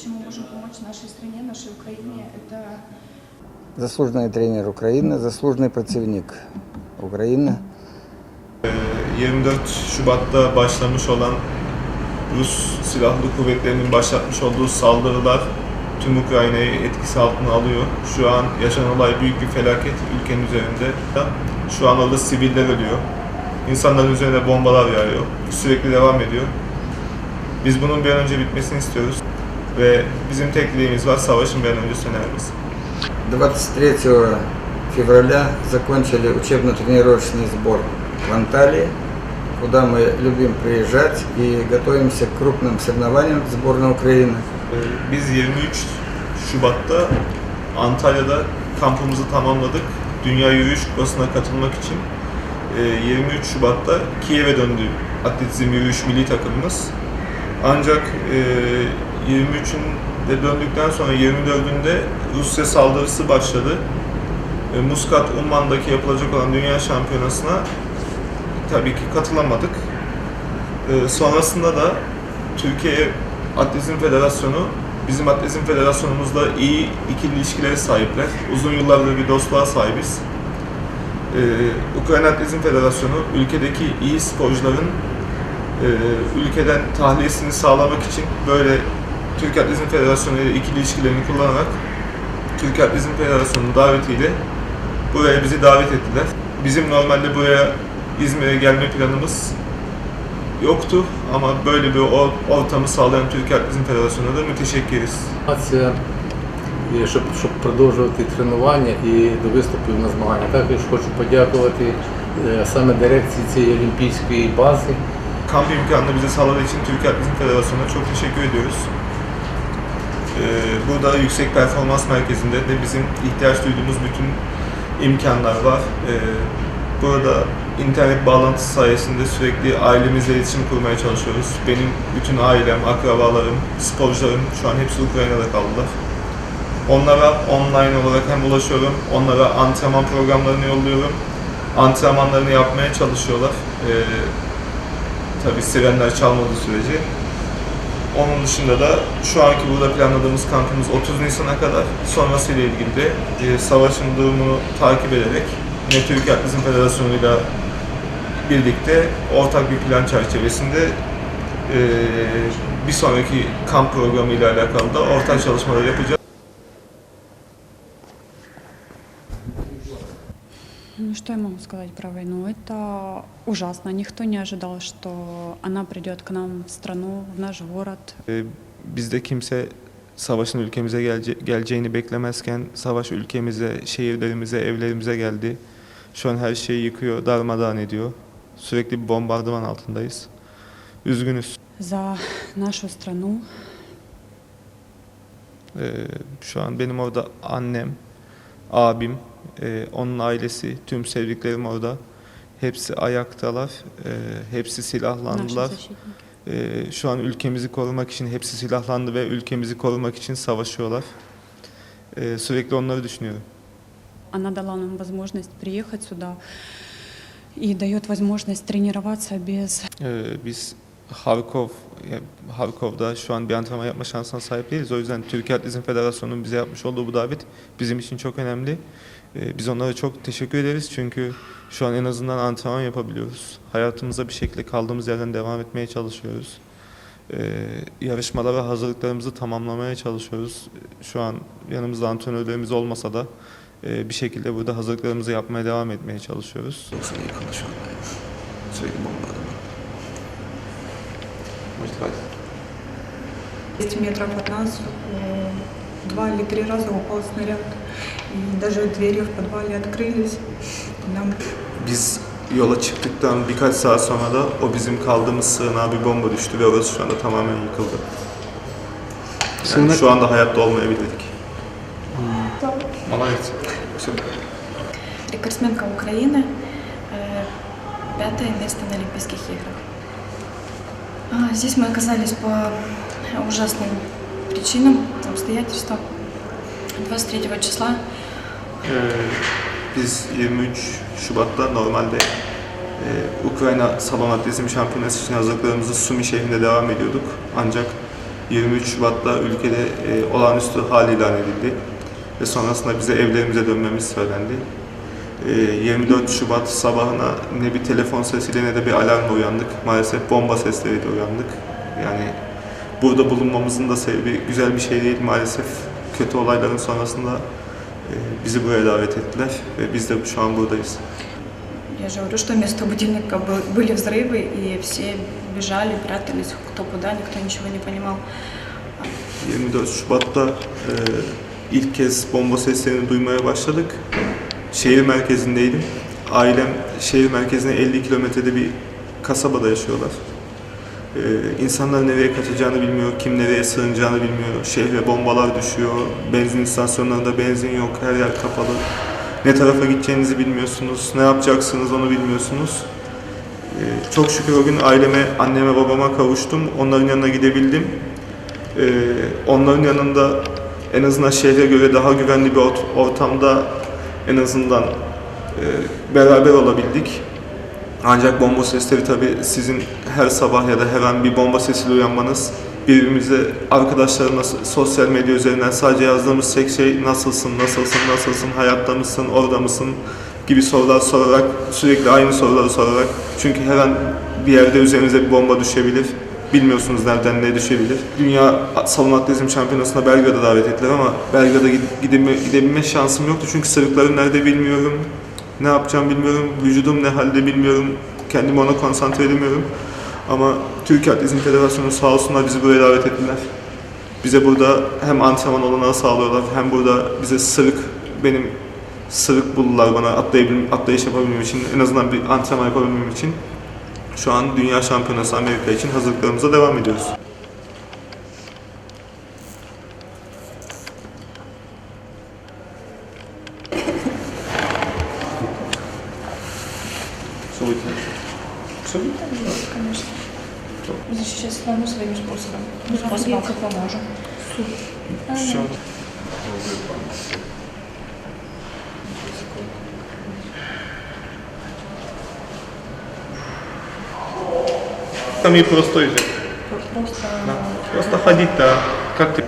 То, чем мы можем помочь нашей стране, нашей Украине, это Заслужений тренер України, заслужений працівник України. 24 Şubat'ta başlamış olan Rus Silahlı Kuvvetleri'nin başlatmış olduğu saldırılar tüm Ukrayna'yı etkisi altına alıyor. Şu an yaşanan olay büyük bir felaket ülkenin üzerinde. Şu an orada siviller ölüyor. İnsanların üzerine bombalar yağıyor. Sürekli devam ediyor. Biz bunun bir an önce bitmesini istiyoruz. Ve bizim tek dileğimiz var savaşın bir an önce sona ermesi. 23 февраля закончили учебно-тренировочный сбор в Анталии, куда мы любим приезжать и готовимся к крупным соревнованиям сборной Украины. Ee, Biz 23 Şubat'ta Antalya'da kampımızı tamamladık. Dünya Yürüyüş Kupası'na katılmak için. Ee, 23 Şubat'ta Kiev'e döndü atletizm yürüyüş milli takımımız. Ancak e, 23'ünde döndükten sonra 24'ünde Rusya saldırısı başladı. E, Muscat Umman'daki yapılacak olan dünya şampiyonasına tabii ki katılamadık. E, sonrasında da Türkiye Atletizm Federasyonu bizim Atletizm Federasyonumuzla iyi ikili ilişkilere sahipler. Uzun yıllardır bir dostluğa sahibiz. Ee, Ukrayna Atletizm Federasyonu ülkedeki iyi sporcuların e, ülkeden tahliyesini sağlamak için böyle Türk Atletizm Federasyonu ile ikili ilişkilerini kullanarak Türk Atletizm Federasyonu'nun davetiyle buraya bizi davet ettiler. Bizim normalde buraya İzmir'e gelme planımız yoktu ama böyle bir or- ortamı sağlayan Türkiye Atletizm Federasyonu'na da müteşekkiriz. Це і щоб, щоб продовжувати тренування і до виступів на змагання. Також хочу подякувати е, саме дирекції цієї олімпійської бази. Kamp imkanını bize sağladığı için Türkiye Atletizm Federasyonu'na çok teşekkür ediyoruz. Ee, burada Yüksek Performans Merkezi'nde de bizim ihtiyaç duyduğumuz bütün imkanlar var. Ee, burada internet bağlantısı sayesinde sürekli ailemizle iletişim kurmaya çalışıyoruz. Benim bütün ailem, akrabalarım, sporcularım şu an hepsi Ukrayna'da kaldılar. Onlara online olarak hem ulaşıyorum, onlara antrenman programlarını yolluyorum. Antrenmanlarını yapmaya çalışıyorlar. Ee, tabii sirenler çalmadığı sürece. Onun dışında da şu anki burada planladığımız kampımız 30 Nisan'a kadar. Sonrasıyla ilgili de e, savaşın durumunu takip ederek yine Türkiye Atletizm Federasyonu'yla birlikte ortak bir plan çerçevesinde e, bir sonraki kamp programı ile alakalı da ortak çalışmalar yapacağız. Ну, что я могу сказать про войну? Это ужасно. Никто не ожидал, что она придет к нам в страну, в наш город. E, bizde kimse savaşın ülkemize gelece- geleceğini beklemezken savaş ülkemize, şehirlerimize, evlerimize geldi. Şu an her şeyi yıkıyor, darmadağın ediyor. Sürekli bir bombardıman altındayız. Üzgünüz. За нашу страну, Ee, şu an benim orada annem, abim, e, onun ailesi, tüm sevdiklerim orada. Hepsi ayaktalar, e, hepsi наши silahlandılar. защитники. Ee, şu an ülkemizi korumak için hepsi silahlandı ve ülkemizi korumak için savaşıyorlar. Ee, sürekli onları düşünüyorum. Она дала нам возможность приехать сюда и дает возможность тренироваться без Ee, biz Harkov, ya Harkov'da şu an bir antrenman yapma şansına sahip değiliz. O yüzden Türkiye Atletizm Federasyonu'nun bize yapmış olduğu bu davet bizim için çok önemli. Ee, biz onlara çok teşekkür ederiz çünkü şu an en azından antrenman yapabiliyoruz. Hayatımıza bir şekilde kaldığımız yerden devam etmeye çalışıyoruz. Ee, yarışmalara hazırlıklarımızı tamamlamaya çalışıyoruz. Şu an yanımızda antrenörlerimiz olmasa da e, bir şekilde burada hazırlıklarımızı yapmaya devam etmeye çalışıyoruz. Yoksa iyi konuşuyorlar ya. Sürekli bombalama. 200 метров от нас э, два или три раза упал снаряд. И даже двери в подвале открылись. Нам Biz yola çıktıktan birkaç saat sonra da o bizim kaldığımız sığınağa bir bomba düştü ve orası şu anda tamamen yıkıldı. Yani Sığınak- şu anda hayatta olmayabilirdik. Молодец. Все. Рекордсменка Украины, э, пятое место на Олимпийских играх. А, Здесь мы оказались по ужасным причинам, обстоятельствам. 23 числа Ee, biz 23 Şubat'ta normalde Ee, Ukrayna Salon Atletizm Şampiyonası için hazırlıklarımızı Sumi şehrinde devam ediyorduk. Ancak 23 Şubat'ta ülkede e, olağanüstü hal ilan edildi ve sonrasında bize evlerimize dönmemiz söylendi. Ee, 24 Şubat sabahına ne bir telefon sesiyle ne de bir alarmla uyandık. Maalesef bomba sesleriyle uyandık. Yani burada bulunmamızın da sebebi güzel bir şey değil maalesef. Kötü olayların sonrasında e, bizi buraya davet ettiler ve biz de şu an buradayız. Я же говорю, что вместо будильника был- были взрывы, и все бежали, прятались кто куда, никто ничего не понимал. 24 Şubat'ta e, ilk kez bomba seslerini duymaya başladık. Şehir merkezindeydim. Ailem şehir merkezine 50 kilometrede bir kasabada yaşıyorlar. E, insanlar nereye kaçacağını bilmiyor, kim nereye sığınacağını bilmiyor. Şehre bombalar düşüyor, benzin istasyonlarında benzin yok, her yer kapalı. Ne tarafa gideceğinizi bilmiyorsunuz, ne yapacaksınız onu bilmiyorsunuz. E, çok şükür o gün aileme, anneme, babama kavuştum. Onların yanına gidebildim. Ee, onların yanında en azından şehre göre daha güvenli bir ort- ortamda en azından e, beraber olabildik. Ancak bomba sesleri tabii sizin her sabah ya da her an bir bomba sesiyle uyanmanız birbirimize arkadaşlarımla sosyal medya üzerinden sadece yazdığımız tek şey nasılsın, nasılsın, nasılsın, hayatta mısın, orada mısın gibi sorular sorarak sürekli aynı soruları sorarak çünkü her an bir yerde üzerinize bir bomba düşebilir. Bilmiyorsunuz nereden ne düşebilir. Dünya Salon Atletizm Şampiyonası'na Belgrad'a davet ettiler ama Belgrad'a gid- gideme, gidebilme şansım yoktu çünkü sırıkları nerede bilmiyorum. Ne yapacağım bilmiyorum. Vücudum ne halde bilmiyorum. Kendimi ona konsantre edemiyorum. Ama Türkiye Atletizm Federasyonu sağ olsunlar bizi buraya davet ettiler. Bize burada hem antrenman olanağı sağlıyorlar hem burada bize sırık, benim sırık buldular bana atlayabilm, atlayış yapabilmem için, en azından bir antrenman yapabilmem için. Şu an Dünya Şampiyonası Amerika için hazırlıklarımıza devam ediyoruz. Защищать страну своим способом. Способом, как мы можем. Там и простой же. Просто... Да. Просто ходить-то а, как ты...